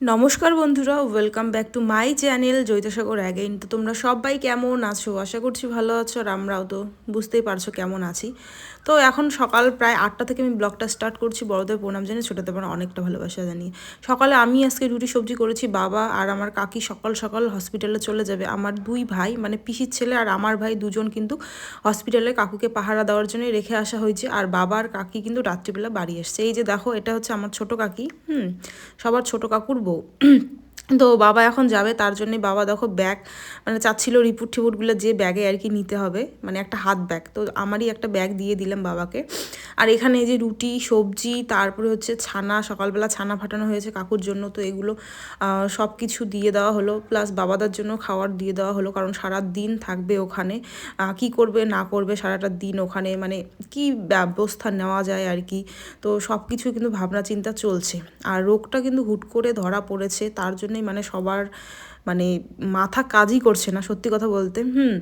নমস্কার বন্ধুরা welcome back to my channel জৈতসাগর again তো তোমরা সবাই কেমন আছো? আশা করছি ভালো আছো আর আমরাও তো বুঝতেই পারছ কেমন আছি। তো এখন সকাল প্রায় আটটা থেকে আমি ব্লগটা স্টার্ট করছি, বড়দের প্রণাম জানিয়ে, ছোটোদের মানে অনেকটা ভালোবাসা জানিয়ে। সকালে আমি আজকে রুটি সবজি করেছি, বাবা আর আমার কাকি সকাল সকাল হসপিটালে চলে যাবে। আমার দুই ভাই মানে পিসির ছেলে আর আমার ভাই দুজন কিন্তু হসপিটালে কাকুকে পাহারা দেওয়ার জন্য রেখে আসা হয়েছে। আর বাবা আর কাকি কিন্তু রাত্রিবেলা বাড়ি এসছে। এই যে দেখো, এটা হচ্ছে আমার ছোট কাকি, হুম, সবার ছোট কাকুর う。তো বাবা এখন যাবে, তার জন্যে বাবা দেখো ব্যাগ মানে চাচ্ছিল রিপোর্ট টিপুটগুলো যে ব্যাগে আর কি নিতে হবে মানে একটা হাত ব্যাগ তো আমারই একটা ব্যাগ দিয়ে দিলাম বাবাকে। আর এখানে যে রুটি, সবজি, তারপরে হচ্ছে ছানা, সকালবেলা ছানা ফাটানো হয়েছে কাকুর জন্য, তো এগুলো সব কিছু দিয়ে দেওয়া হলো। প্লাস বাবাদার জন্য খাওয়ার দিয়ে দেওয়া হলো, কারণ সারা দিন থাকবে ওখানে। কি করবে, না করবে, সারাটা দিন ওখানে মানে কি ব্যবস্থা নেওয়া যায় আর কি। তো সব কিছু কিন্তু ভাবনা চিন্তা চলছে। আর রোগটা কিন্তু হুট করে ধরা পড়েছে, তার জন্য মানে সবার মানে মাথা কাজই করছে না সত্যি কথা বলতে। হুম।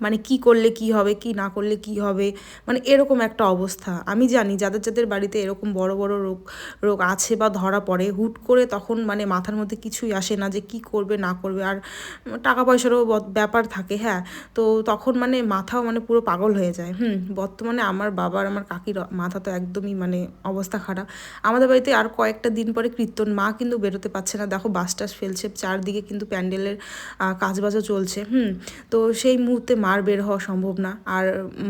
মানে কি করলে কি হবে, কি না করলে কি হবে মানে এরকম একটা অবস্থা। আমি জানি যাদের যাদের বাড়িতে এরকম বড় বড় রোগ রোগ আছে বা ধরা পড়ে, হুট করে তখন মানে মাথার মধ্যে কিছুই আসে না যে কি করবে, না করবে। আর টাকা পয়সারও ব্যাপার থাকে হ্যাঁ। তো তখন মানে মাথাও মানে পুরো পাগল হয়ে যায়। হুম, বর্তমানে আমার বাবার আমার কাকির মাথা তো একদমই মানে অবস্থা খারাপ। আমাদের বাড়িতে আর কয়েকটা দিন পরে কীর্তন, মা কিন্তু বেরোতে পারছে না। দেখো বাস টাস ফেলছে, চারদিকে কিন্তু প্যান্ডেলের কাজবাজও চলছে। হুম, তো সেই মুহূর্তে মার বের হওয়া সম্ভব না। আর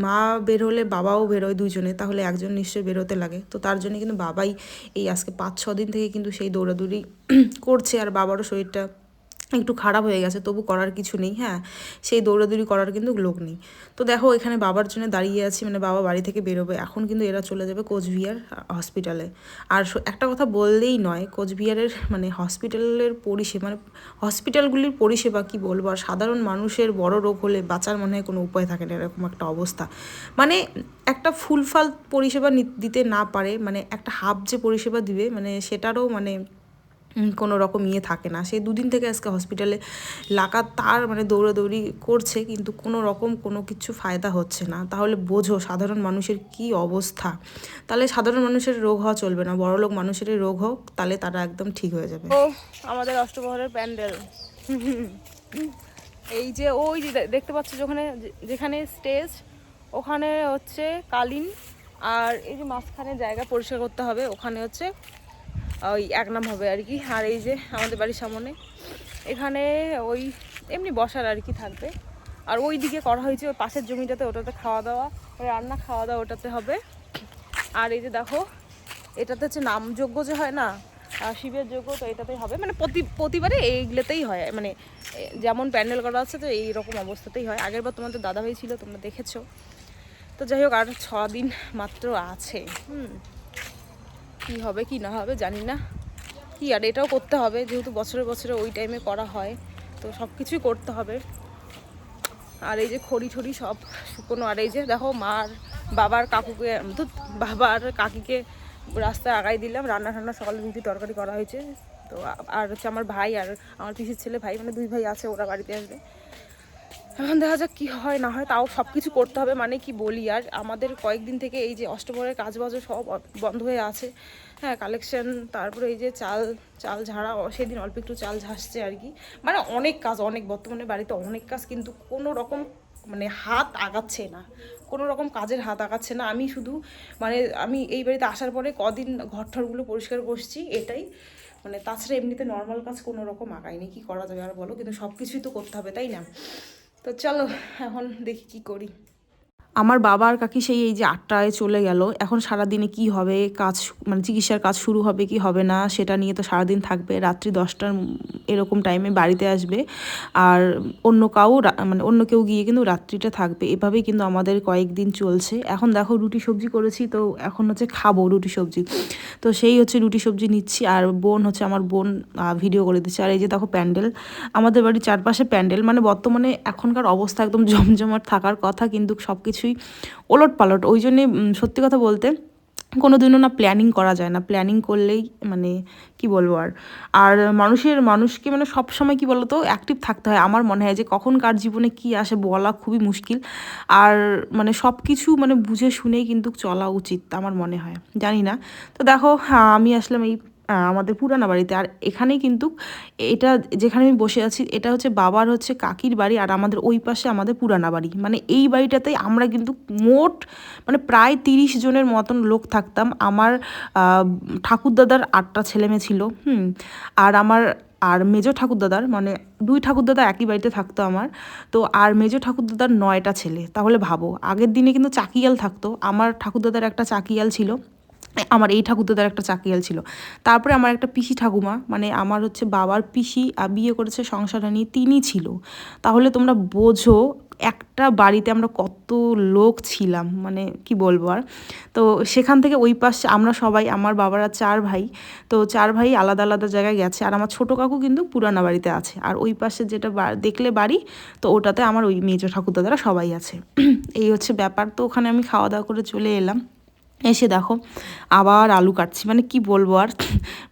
মা বের হলে বাবাও বেরোয় দুজনে তাহলে একজন নিশ্চয়ই বেরোতে লাগে। তো তার জন্য কিন্তু বাবাই এই আজকে পাঁচ ছ দিন থেকে কিন্তু সেই দৌড়াদৌড়ি করছে আর বাবারও শরীরটা একটু খারাপ হয়ে গেছে, তবু করার কিছু নেই হ্যাঁ? সেই দৌড়াদৌড়ি করার কিন্তু লোক নেই। তো দেখো, এখানে বাবার জন্য দাঁড়িয়ে আছি মানে বাবা বাড়ি থেকে বেরোবে। এখন কিন্তু এরা চলে যাবে কোচবিহার হসপিটালে আর একটা কথা বললেই নয়, কোচবিহারের মানে হসপিটালের পরিষেবা মানে হসপিটালগুলির পরিষেবা কি বলব? আর সাধারণ মানুষের বড় রোগ হলে বাঁচার মনে হয় কোনো উপায় থাকে না, এরকম একটা অবস্থা। মানে একটা ফুলফাল পরিষেবা দিতে না পারে মানে একটা হাফ যে পরিষেবা দিবে মানে সেটারও মানে কোনো রকম ইয়ে থাকে না। সে দুদিন থেকে আজকে হসপিটালে লাগাতার মানে দৌড়াদৌড়ি করছে, কিন্তু কোনো রকম কোনো কিছু ফায়দা হচ্ছে না। তাহলে বোঝো সাধারণ মানুষের কি অবস্থা? তাহলে সাধারণ মানুষের রোগ হওয়া চলবে না বড় লোক মানুষের রোগ হোক, তাহলে তারা একদম ঠিক হয়ে যাবে। ও আমাদের অষ্টপ্রহরের প্যান্ডেল। এই যে ওই যে দেখতে পাচ্ছ যেখানে যেখানে স্টেজ, ওখানে হচ্ছে কালিন, আর এই যে মাঝখানে জায়গা পরিষ্কার করতে হবে, ওখানে হচ্ছে ওই এক নাম হবে আর কি। আর এই যে আমাদের বাড়ির সামনে, এখানে ওই এমনি বসার আর কি থাকবে। আর ওই দিকে করা হয়েছে, ওই পাশের জমিটাতে, ওটাতে খাওয়া দাওয়া, ওই রান্না খাওয়া দাওয়া ওটাতে হবে। আর এই যে দেখো, এটাতে হচ্ছে নামযোগ্য যে হয় না শিবের যোগ্য তো এটাতেই হবে। মানে প্রতি, প্রতিবারে এইগুলোতেই হয় মানে যেমন প্যান্ডেল করা আছে, তো এই রকম অবস্থাতেই হয়। আগের বার তোমাদের দাদাভাই ছিল, তোমরা দেখেছ। তো যাই হোক, আর ছ দিন মাত্র আছে, হুম। কি হবে, কি না হবে জানি না। কি আর এটাও করতে হবে, যেহেতু বছরে বছরে ওই টাইমে করা হয়, তো সব কিছুই করতে হবে। আর এই যে খড়ি ঠড়ি সব শুকনো, আর এই যে দেখো মার বাবার কাকুকে তো বাবার কাকিকে রাস্তায় আগাই দিলাম, রান্না ঠান্না সকালে রুটি তরকারি করা হয়েছে। তো আর হচ্ছে আমার ভাই আর আমার পিসির ছেলে ভাই মানে দুই ভাই আছে, ওরা বাড়িতে আসবে। এখন দেখা যাক কী হয়, না হয় তাও সব কিছু করতে হবে মানে কি বলি? আর আমাদের কয়েকদিন থেকে এই যে অষ্টমরের কাজবাজও সব বন্ধ হয়ে আছে। হ্যাঁ কালেকশন তারপরে এই যে চাল চাল ঝাড়া সেদিন অল্প একটু চাল ঝাসছে আর কি। মানে অনেক কাজ, অনেক বর্তমানে বাড়িতে অনেক কাজ, কিন্তু কোনো রকম মানে হাত আগাচ্ছে না। কোনো রকম কাজের হাত আগাচ্ছে না। আমি শুধু মানে আমি এই বাড়িতে আসার পরে কদিন ঘর ঠরগুলো পরিষ্কার করছি, এটাই। মানে তাছাড়া এমনিতে নর্মাল কাজ কোনো রকম আগায়নি। কি করা যাবে আর বলো? কিন্তু সব কিছুই তো করতে হবে, তাই না? তো চলো এখন দেখি কি করি। আমার বাবার কাকি সেই এই যে আটটায় চলে গেল। এখন সারাদিনে কি হবে, কাজ মানে চিকিৎসার কাজ শুরু হবে কি হবে না, সেটা নিয়ে তো সারাদিন থাকবে। রাত্রি দশটার এরকম টাইমে বাড়িতে আসবে। আর অন্য কাউ মানে অন্য কেউ গিয়ে কিন্তু রাত্রিটা থাকবে। এভাবেই কিন্তু আমাদের কয়েকদিন চলছে। এখন দেখো রুটি সবজি করেছি, তো এখন হচ্ছে খাব রুটি সবজি। তো সেই হচ্ছে রুটি সবজি নিচ্ছি। আর বোন হচ্ছে আমার বোন ভিডিও করে দিচ্ছে। আর এই যে দেখো প্যান্ডেল, আমাদের বাড়ির চারপাশে প্যান্ডেল। মানে বর্তমানে এখনকার অবস্থা একদম জমজমাট থাকার কথা, কিন্তু সব কিছুই কিছুই ওলট পালট। ওই জন্যে সত্যি কথা বলতে কোনো দিনও না প্ল্যানিং করা যায় না। প্ল্যানিং করলেই মানে কি বলব আর? আর মানুষের, মানুষকে মানে সব সময় কি বলতো অ্যাক্টিভ থাকতে হয়। আমার মনে হয় যে কখন কার জীবনে কি আসে বলা খুবই মুশকিল। আর মানে সব কিছু মানে বুঝে শুনেই কিন্তু চলা উচিত, আমার মনে হয়। জানি না। তো দেখো আমি আসলাম এই আমাদের পুরানা বাড়িতে। আর এখানেই কিন্তু এটা যেখানে আমি বসে আছি, এটা হচ্ছে বাবার হচ্ছে কাকির বাড়ি আর আমাদের ওই পাশে আমাদের পুরানা বাড়ি। মানে এই বাড়িটাতেই আমরা কিন্তু মোট মানে প্রায় তিরিশ জনের মতন লোক থাকতাম। আমার ঠাকুরদাদার আটটা ছেলে মেয়ে ছিল, হুম। আর আমার, আর মেজো ঠাকুরদাদার মানে দুই ঠাকুরদাদা একই বাড়িতে থাকতো আমার। তো আর মেজো ঠাকুরদাদার নয়টা ছেলে, তাহলে ভাবো। আগের দিনে কিন্তু চাকিয়াল থাকতো। আমার ঠাকুরদাদার একটা চাকিয়াল ছিল। আমার এই ঠাকুরদাদার একটা চাকিয়াল ছিল। তারপরে আমার একটা পিসি ঠাকুমা মানে আমার হচ্ছে বাবার পিসি বিয়ে করেছে সংসারটা নিয়ে তিনি ছিল। তাহলে তোমরা বোঝো একটা বাড়িতে আমরা কত লোক ছিলাম মানে কি বলব আর? তো সেখান থেকে ওই পাশে আমরা সবাই, আমার বাবারা চার ভাই, তো চার ভাই আলাদা আলাদা জায়গায় গেছে। আর আমার ছোটো কাকু কিন্তু পুরানা বাড়িতে আছে। আর ওই পাশে যেটা দেখলে বাড়ি, তো ওটাতে আমার ওই মেজো ঠাকুরদাদারা সবাই আছে। এই হচ্ছে ব্যাপার। তো ওখানে আমি খাওয়া দাওয়া করে চলে এলাম। এসে দেখো, আবার আলু কাটছি। মানে কি বলব আর?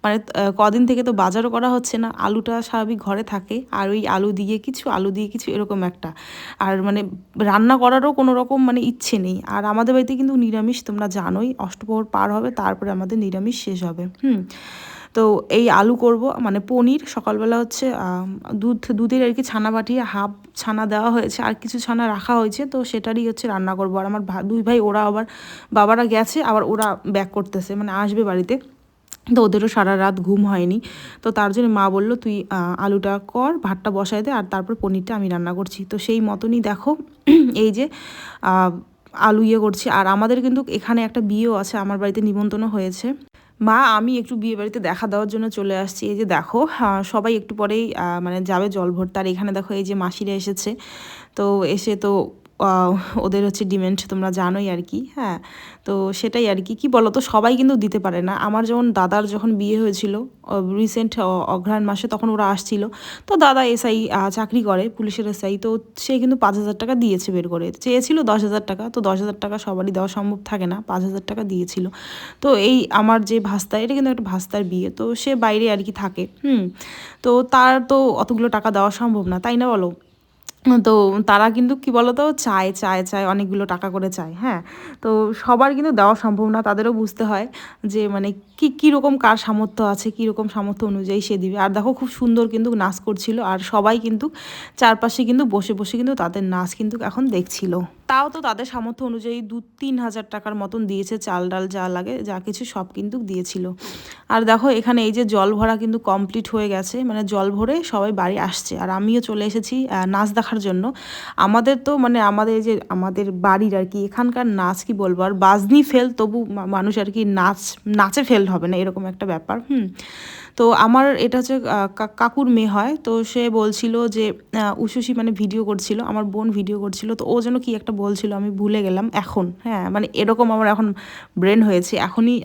মানে কদিন থেকে তো বাজারও করা হচ্ছে না। আলুটা স্বাভাবিক ঘরে থাকে। আর ওই আলু দিয়ে কিছু, আলু দিয়ে কিছু এরকম একটা। আর মানে রান্না করারও কোনো রকম মানে ইচ্ছে নেই। আর আমাদের বাড়িতে কিন্তু নিরামিষ, তোমরা জানোই, অষ্টপ্রহর পার হবে, তারপরে আমাদের নিরামিষ শেষ হবে। হুম। তো এই আলু করব মানে পনির, সকালবেলা হচ্ছে দুধ, দুধের আর কি ছানা বাটিয়ে হাফ ছানা দেওয়া হয়েছে, আর কিছু ছানা রাখা হয়েছে, তো সেটারই হচ্ছে রান্না করব। আর আমার দুই ভাই, ওরা আবার বাবারা গেছে, আবার ওরা ব্যাক করতেছে মানে আসবে বাড়িতে। তো ওদেরও সারা রাত ঘুম হয়নি। তো তার জন্য মা বলল, তুই আলুটা কর, ভাতটা বসায় দে, আর তারপর পনিরটা আমি রান্না করছি। তো সেই মতনই দেখো, এই যে আলু ইয়ে করছি। আর আমাদের কিন্তু এখানে একটা বিয়েও আছে, আমার বাড়িতে নিমন্ত্রণ হয়েছে। মা, আমি একটু বিয়ে বাড়িতে দেখা দেওয়ার জন্য চলে আসছি। এই যে দেখো সবাই একটু পরেই মানে যাবে জল ভর্তার এখানে দেখো এই যে মাসিরা এসেছে। তো এসে তো ওদের হচ্ছে ডিমেন্ট তোমরা জানোই আর কি হ্যাঁ? তো সেটাই আর কি। কি বলো তো সবাই কিন্তু দিতে পারে না। আমার যেমন দাদার যখন বিয়ে হয়েছিল রিসেন্ট অঘ্রাণ মাসে তখন ওরা আসছিল। তো দাদা এসআই চাকরি করে, পুলিশের এসআই। তো সে কিন্তু পাঁচ হাজার টাকা দিয়েছে বের করে। চেয়েছিল দশ হাজার টাকা। তো দশ হাজার টাকা সবারই দেওয়া সম্ভব থাকে না। পাঁচ হাজার টাকা দিয়েছিল। তো এই আমার যে ভাস্তা এটা কিন্তু একটা ভাস্তার বিয়ে। তো সে বাইরে আর কি থাকে। হুম। তো তার তো অতগুলো টাকা দেওয়া সম্ভব না। তাই না বলো? তো তারা কিন্তু কি বলতো, চায় চায় চায়, অনেকগুলো টাকা করে চায় হ্যাঁ? তো সবার কিন্তু দেওয়া সম্ভব না, তাদেরও বুঝতে হয় যে মানে কি কীরকম কার সামর্থ্য আছে কীরকম সামর্থ্য অনুযায়ী সে দিবে। আর দেখো খুব সুন্দর কিন্তু নাচ করছিল, আর সবাই কিন্তু চারপাশে কিন্তু বসে বসে কিন্তু তাদের নাচ কিন্তু এখন দেখছিল। তাও তো তাদের সামর্থ্য অনুযায়ী দু, তিন হাজার টাকার মতন দিয়েছে, চাল ডাল যা লাগে, যা কিছু সব কিন্তু দিয়েছিল। আর দেখো এখানে এই যে জল ভরা কিন্তু কমপ্লিট হয়ে গেছে মানে জল ভরে সবাই বাড়ি আসছে। আর আমিও চলে এসেছি নাচ দেখার জন্য। আমাদের তো মানে আমাদের যে আমাদের বাড়ির আর কি এখানকার নাচ কি বলব, আর বাজনি ফেল তবু মানুষ আর কি নাচ, নাচে ফেল হবে না, এরকম একটা ব্যাপার, হুম। তো আমার এটা হচ্ছে কাকুর মেয়ে হয়, তো সে বলছিল যে উষসী মানে ভিডিও করছিল, আমার বোন ভিডিও করছিল, তো ও যেন কি একটা বলছিল, আমি ভুলে গেলাম, এখন হ্যাঁ মানে এরকম আমার এখন ব্রেন হয়েছে, এখনই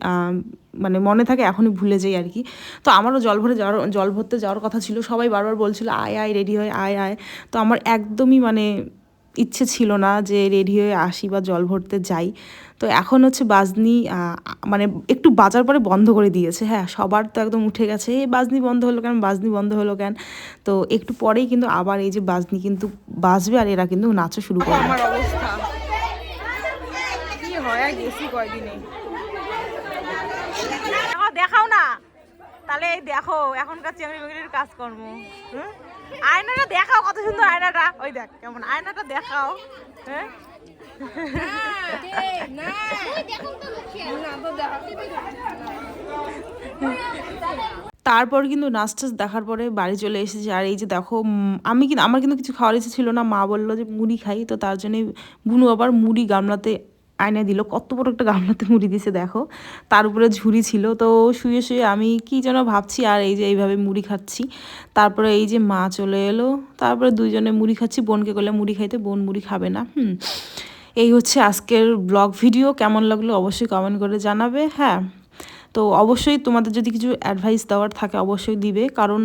মানে মনে থাকে, এখনই ভুলে যাই আর কি। তো আমারও জল ভরে যাওয়ার, জল ভরতে যাওয়ার কথা ছিল, সবাই বারবার বলছিল, আয় আয় রেডি হয়, আয় আয়, তো আমার একদমই মানে ইচ্ছে ছিল না যে রেডি হয়ে আসি বা জল ভরতে যাই। তো এখন হচ্ছে বাজনি মানে একটু বাজার পরে বন্ধ করে দিয়েছে। হ্যাঁ সবার তো একদম উঠে গেছে এই বাজনি বন্ধ হলো কেন? বাজনি বন্ধ হলো কেন? তো একটু পরেই কিন্তু আবার এই যে বাজনি কিন্তু বাজবে আর এরা কিন্তু নাচও শুরু করবে। আমার অবস্থা। হয় গেছি দেখাও না। তাহলে দেখো, এখনকার চেংড়ি বেংড়ির কাজকর্ম, হুম? আয়নাটা দেখাও কত সুন্দর আয়নাটা। ওই দেখ, কেমন আয়নাটা দেখাও। হ্যাঁ? তারপর কিন্তু নাচ টাচ দেখার পরে বাড়ি চলে এসেছি। আর এই যে দেখো আমি কিন্তু আমার কিন্তু কিছু খাওয়ার ইচ্ছে ছিল না। মা বলল যে মুড়ি খাই, তো তার জন্যই বুনু আবার মুড়ি গামলাতে আয়না দিল, কত বড় একটা গামলাতে মুড়ি দিছে, দেখো। তার উপরে ঝুড়ি ছিল, তো শুয়ে শুয়ে আমি কি যেন ভাবছি, আর এই যে এইভাবে মুড়ি খাচ্ছি। তারপরে এই যে মা চলে এলো, তারপরে দুইজনে মুড়ি খাচ্ছি, বোনকে করলে মুড়ি খাইতে, বোন মুড়ি খাবে না। হুম। এই হচ্ছে আজকের ব্লগ ভিডিও, কেমন লাগল অবশ্যই কমেন্ট করে জানাবে হ্যাঁ। তো অবশ্যই তোমাদের যদি কিছু অ্যাডভাইস দেওয়ার থাকে, অবশ্যই দিবে, কারণ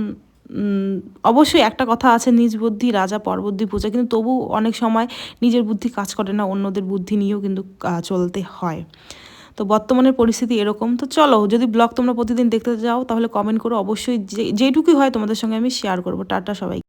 অবশ্যই একটা কথা আছে, নিজ বুদ্ধি, রাজা পরবুদ্ধি পূজা। কিন্তু তবু অনেক সময় নিজের বুদ্ধি কাজ করে না, অন্যদের বুদ্ধি নিয়েও কিন্তু চলতে হয়। তো বর্তমানের পরিস্থিতি এরকম। তো চলো, যদি ব্লগ তোমরা প্রতিদিন দেখতে যাও, তাহলে কমেন্ট করো অবশ্যই যে, যেটুকুই হয় তোমাদের সঙ্গে আমি শেয়ার করব। টাটা সবাই